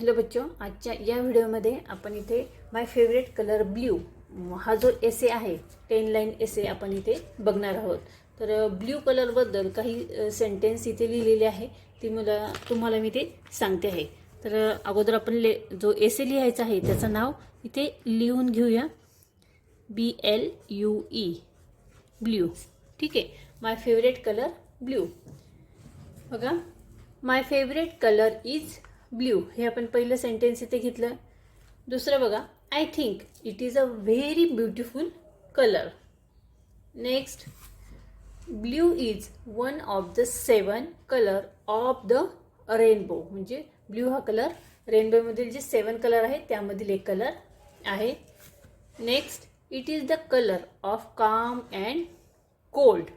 Hello बच्चो आजच्या या व्हिडिओमध्ये आपण इथे माय फेवरेट कलर ब्ल्यू हा जो एसे आहे टेन लाईन एसे आपण इथे बघणार आहोत. तर ब्ल्यू कलरबद्दल काही सेंटेन्स इथे लिहिलेले आहे ती मला तुम्हाला मी ते सांगते आहे. तर अगोदर आपण ले जो एसे लिहायचा आहे त्याचं नाव इथे लिहून घेऊया. B L U E blue ठीक आहे? माय फेवरेट कलर ब्ल्यू बघा. My favourite colour is blue हे आपण पहिलं सेंटेन्स इथे घेतलं. दुसरं बघा I think it is a very beautiful colour next blue is one of the seven colour of the rainbow म्हणजे ब्ल्यू हा कलर रेनबोमधील जे सेवन कलर आहेत त्यामधील एक कलर आहे. Next it is the colour of calm and cold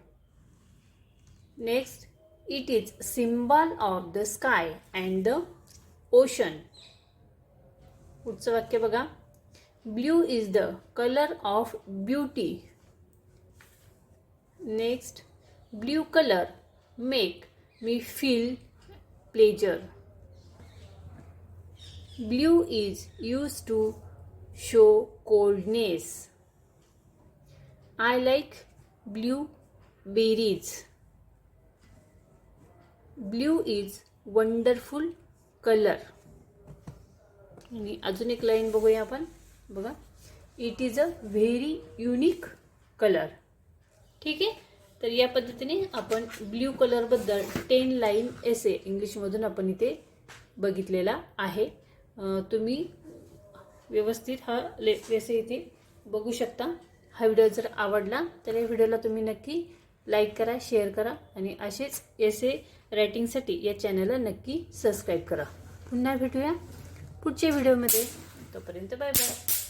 next it is symbol of the sky and the ocean. पुढचं वाक्य बघा. Blue is the colour of beauty. Next blue colour make me feel pleasure. Blue is use to show coldness. I like blue berries. Blue is wonderful colour. आणि अजून एक line बघूया आपण. बघा. It is a very unique colour ठीक आहे? तर या पद्धतीने आपण ब्ल्यू कलरबद्दल टेन लाईन एसे इंग्लिशमधून आपण इथे बघितलेला आहे. तुम्ही व्यवस्थित हा ले एसे इथे बघू शकता. हा व्हिडिओ जर आवडला तर या व्हिडिओला तुम्ही नक्की लाईक करा शेअर करा आणि असेच एसे रायटिंगसाठी या चॅनलला नक्की सबस्क्राईब करा. पुन्हा भेटूया पुढच्या व्हिडिओमध्ये तोपर्यंत बाय बाय